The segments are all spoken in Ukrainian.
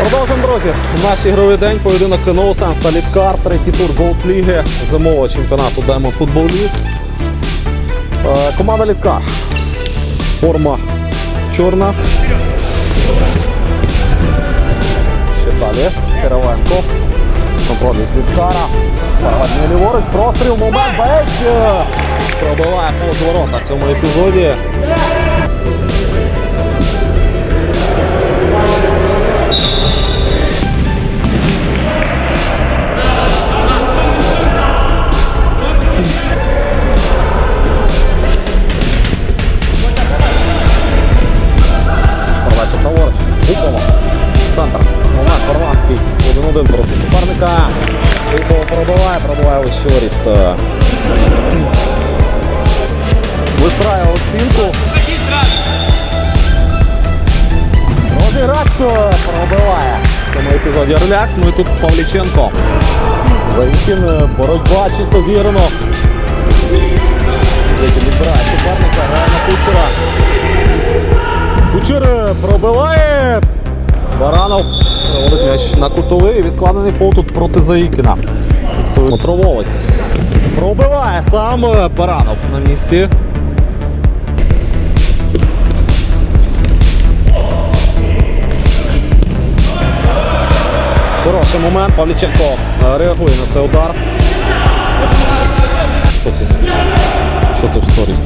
Продовжуємо, друзі. Наш ігровий день, поєдинок Ноусенс та Літкар, третій тур Голд Ліги, зимового чемпіонату Football League. Е, Команда Літкар. Форма чорна. Ще далі. Киривенко. Контроль від Літкара. Парадний ліворуч. Простріл. Момент. Беч. Пробиває повз ворота в цьому епізоді. Щоріт. Вистраює у стінку. Розіграч пробиває. В цьому епізоді Орляк, ну і тут Павліченко. Заїкін, боротьба чисто зіграно. Відбирає суперника, грає на Кучера. Кучер пробиває. Баранов проводить м'яч на кутовий. Відкладений фол тут проти Заїкіна. Фіксує Мотроволик. Пробиває сам Баранов на місці. Хороший момент. Павліченко е, реагує на цей удар. Що це? Що це в сторіс?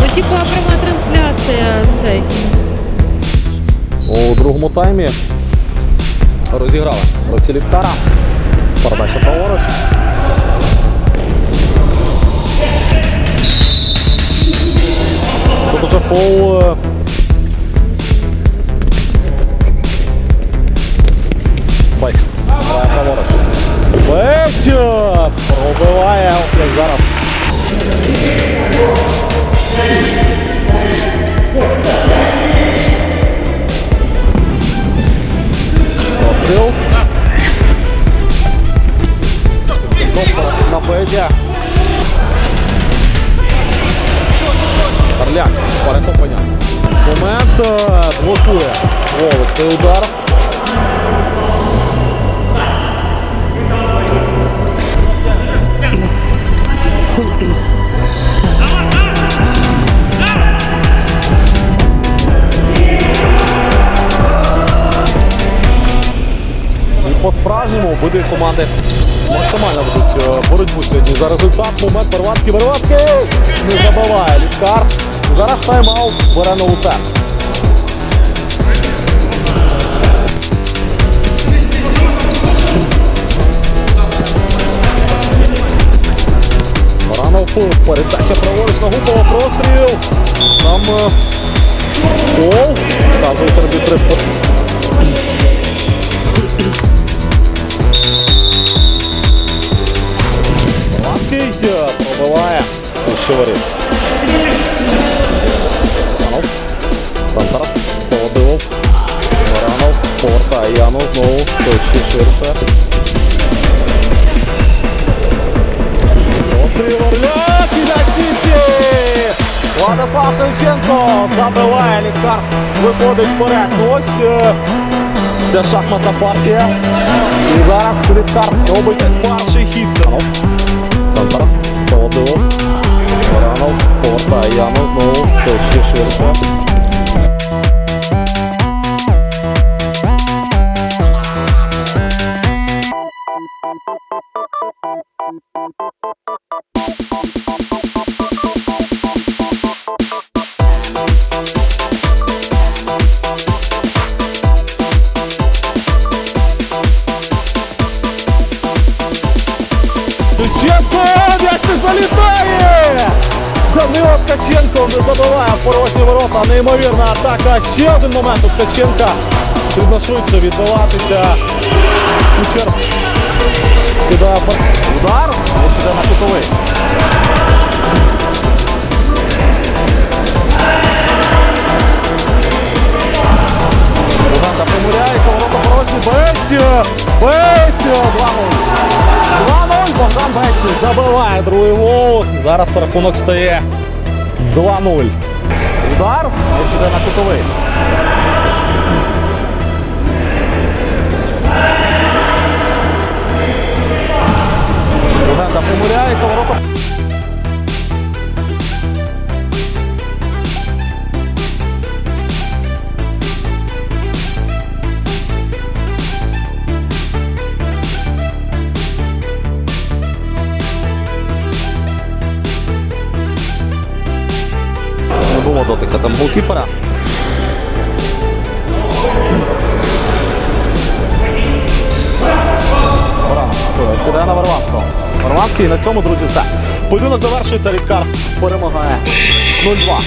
Ну, типа пряма трансляція цей. У другому таймі розіграли гравці ліфтара. Передача праворуч. Тут уже фол. е, Бейт. Грає праворуч. Бейт! е, Пробиває. Ох, як зараз. Орляк. Перехоплення. Момент е, блокує. Волик цей удар. По-справжньому обидві команди максимально ведуть е, боротьбу сьогодні за результат. Момент Верватки, Верватки не забиває Літкар. Зараз тайм-аут бере серце. Баранов передача праворуч на Гупова, простріл. Там е, гол. Вказують арбітри. Лаский пробиває Щоворів. Баранов. Яну знову. Точі ширше. Постріл Орляк і на сіті! Владислав Шевченко забиває літкар. Виходить вперед. Ну, Ось е, ця шахматна партія. І зараз літкар робить перший хід. Центр. Солодилов. Баранов. Повертає Яну знову. Точі ширше. Ткаченко! М'яч не залітає! Данило Ткаченко не забиває порожні ворота. Неймовірна атака. Ще один момент у Ткаченка. Потрібно швидше відбиватися. Кучер кидає удар. М'яч іде на кутовий. Богданка помиляється, ворота порожні. Беття! Беття! 2-0. 2-0. Богдан Беття забиває другий гол. Зараз рахунок стає 2-0. Удар. М'яч іде на кутовий. Було дотика там голкіпера. Кидає на Варванського. Варванський на цьому, друзі, все. Поєдинок завершується. Рідкар перемагає 0-2.